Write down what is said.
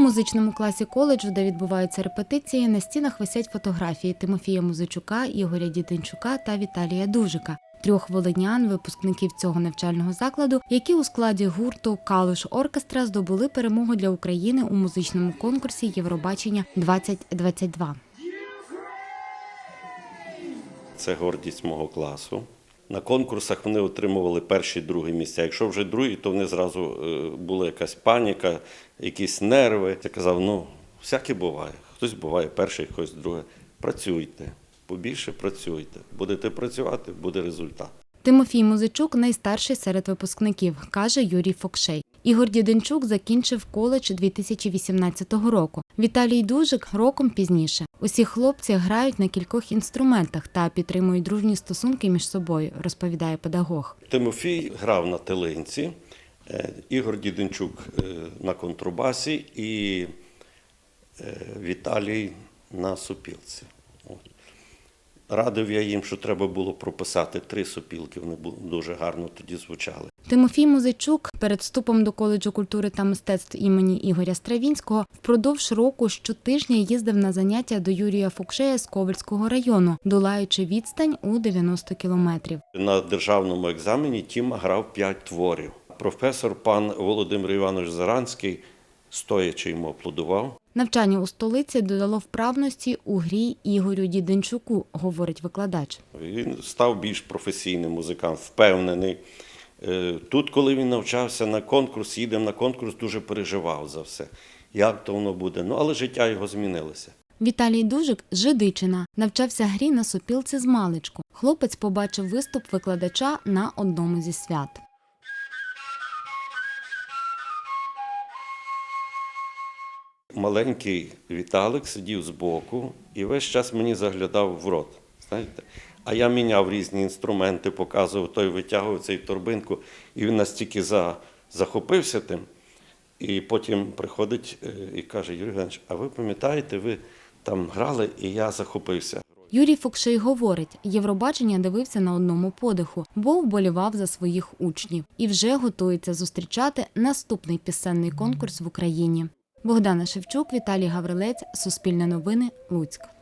музичному класі коледжу, де відбуваються репетиції, на стінах висять фотографії Тимофія Музичука, Ігоря Діденчука та Віталія Дужика. Трьох волинян, випускників цього навчального закладу, які у складі гурту Калуш Оркестра здобули перемогу для України у музичному конкурсі Євробачення 2022. Це гордість мого класу. На конкурсах вони отримували перші другі місця. Якщо вже другі, то вони зразу е, була якась паніка, якісь нерви. Я казав, ну, всяке буває. Хтось буває перший, хтось друге. Працюйте, побільше працюйте. Будете працювати, буде результат. Тимофій Музичук найстарший серед випускників, каже Юрій Фокшей. Ігор Діденчук закінчив коледж 2018 року. Віталій Дужик роком пізніше. Усі хлопці грають на кількох інструментах та підтримують дружні стосунки між собою, розповідає педагог. Тимофій грав на телинці, е, Ігор Діденчук е, на контрабасі і е, Віталій на сопілці. Радив я їм, що треба було прописати три сопілки, вони дуже гарно тоді звучали. Тимофій Музичук перед вступом до коледжу культури та мистецтв імені Ігоря Стравінського впродовж року щотижня їздив на заняття до Юрія Фокшея з Ковальського району, долаючи відстань у 90 кілометрів. На державному екзамені Тіма грав п'ять творів. Професор пан Володимир Іванович Заранський стоячи йому аплодував. Навчання у столиці додало вправності у грі Ігорю Діденчуку, говорить викладач. Він став більш професійним музикантом, впевнений. Е, Тут, коли він навчався на конкурс, їдемо на конкурс, дуже переживав за все. Як то воно буде? Ну, але життя його змінилося. Віталій Дужик Жидичина навчався грі на сопілці з маличку. Хлопець побачив виступ викладача на одному зі свят. Маленький Віталик сидів збоку і весь час мені заглядав в рот. Знаєте? А я міняв різні інструменти, показував, той витягував цей торбинку, і він настільки за, захопився тим. І потім приходить е, і каже: Юрій Іванович, а ви пам'ятаєте, ви там грали, і я захопився. Юрій Фокшей говорить, Євробачення дивився на одному подиху, бо вболівав за своїх учнів і вже готується зустрічати наступний пісенний конкурс в Україні. Богдана Шевчук, Віталій Гаврилець, Суспільне новини, Луцьк.